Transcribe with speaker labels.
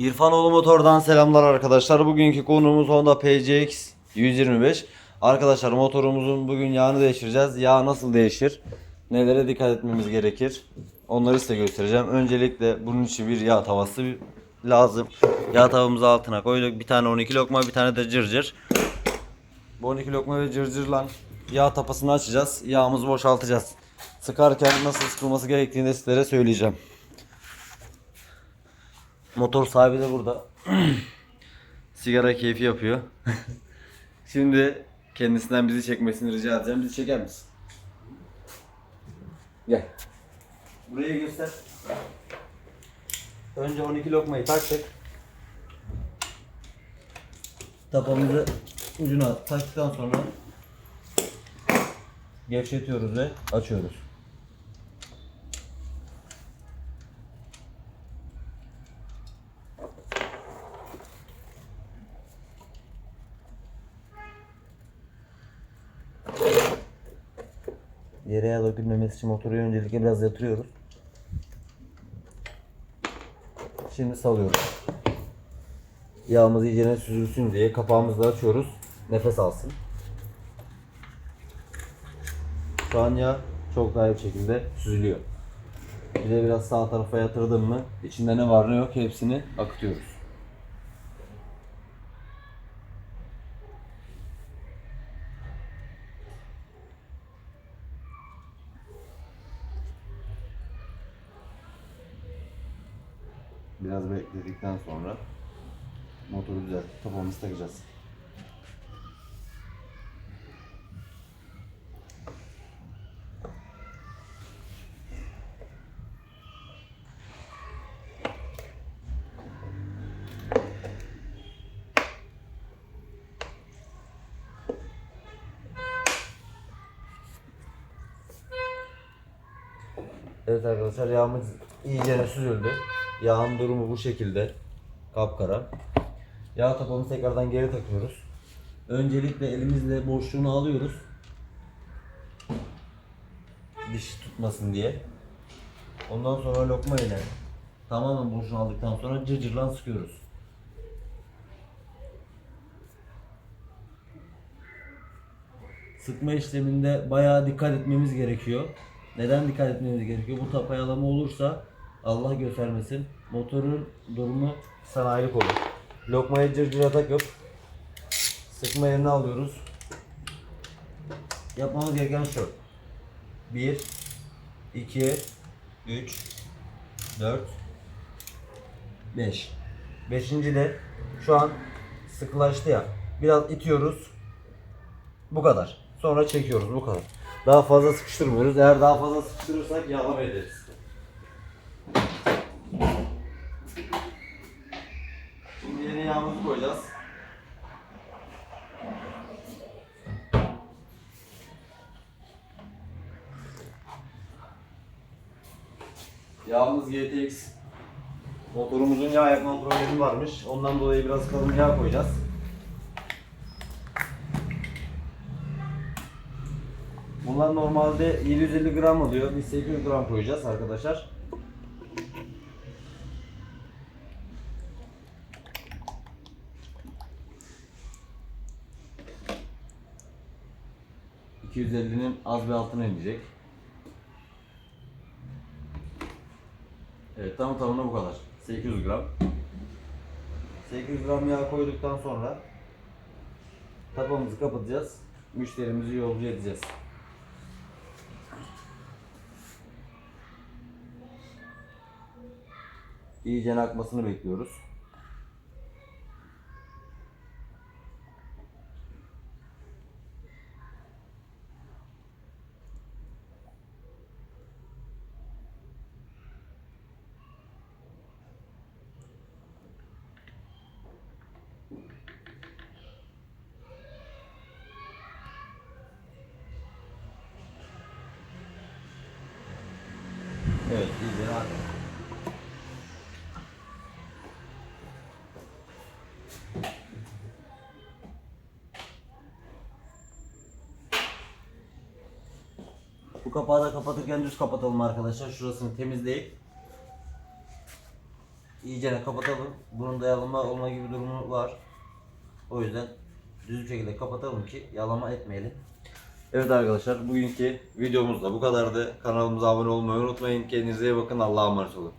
Speaker 1: İrfanoğlu Motor'dan selamlar arkadaşlar. Bugünkü konuğumuz Honda PCX 125. Arkadaşlar motorumuzun bugün yağını değiştireceğiz. Yağ nasıl değişir? Nelere dikkat etmemiz gerekir? Onları size göstereceğim. Öncelikle bunun için bir yağ tavası lazım. Yağ tavamızı altına koyduk. Bir tane 12 lokma, bir tane de cırcır. Bu 12 lokma ve cırcırla yağ tapasını açacağız. Yağımızı boşaltacağız. Sıkarken nasıl sıkılması gerektiğini sizlere söyleyeceğim. Motor sahibi de burada. Sigara keyfi yapıyor. Şimdi kendisinden bizi çekmesini rica edeceğim. Bizi çeker misin? Gel. Buraya göster. Önce 12 lokmayı taktık. Tapamızı ucuna taktıktan sonra gevşetiyoruz ve açıyoruz. Yere dökülmemesi için motoru öncelikle biraz yatırıyoruz. Şimdi salıyoruz. Yağımız iyice süzülsün diye kapağımızı da açıyoruz. Nefes alsın. Şu an yağ çok daha iyi şekilde süzülüyor. Bir de biraz sağ tarafa yatırdım mı içinde ne var ne yok hepsini akıtıyoruz. Biraz bekledikten sonra motoru düzeltip tapamızı takacağız. Evet arkadaşlar yağımız iyice süzüldü. Yağın durumu bu şekilde. Kapkara. Yağ tapamızı tekrardan geri takıyoruz. Öncelikle elimizle boşluğunu alıyoruz. Diş tutmasın diye. Ondan sonra lokma ile tamamen boşluğunu aldıktan sonra cırcırlan sıkıyoruz. Sıkma işleminde bayağı dikkat etmemiz gerekiyor. Neden dikkat etmemiz gerekiyor? Bu tapayalama olursa Allah göstermesin motorun durumu sanayilik olur. Lokmayı cırcıra takıp sıkma yerini alıyoruz. Yapmamız gereken şu. 1 2 3 4 5 Beşinci de şu an sıkılaştı ya. Biraz itiyoruz. Bu kadar. Sonra çekiyoruz bu kadar. Daha fazla sıkıştırmıyoruz. Eğer daha fazla sıkıştırırsak yağlama ederiz. Yağımızı koyacağız. Yağımız GTX. Motorumuzun yağ yakma problemi varmış. Ondan dolayı biraz kalın yağ koyacağız. Bunlar normalde 750 gram oluyor. Biz 800 gram koyacağız arkadaşlar. ...250'nin az bir altına inecek. Evet tam tamına bu kadar. 800 gram. 800 gram yağ koyduktan sonra... ...tapamızı kapatacağız. Müşterimizi yolcu edeceğiz. İyice akmasını bekliyoruz. İyice. Bu kapağı da kapatırken düz kapatalım arkadaşlar. Şurasını temizleyip iyicene kapatalım. Bunun da yalama olma gibi durumu var. O yüzden düz bir şekilde kapatalım ki yalama etmeyelim. Evet arkadaşlar bugünkü videomuz da bu kadardı. Kanalımıza abone olmayı unutmayın. Kendinize iyi bakın. Allah'a emanet olun.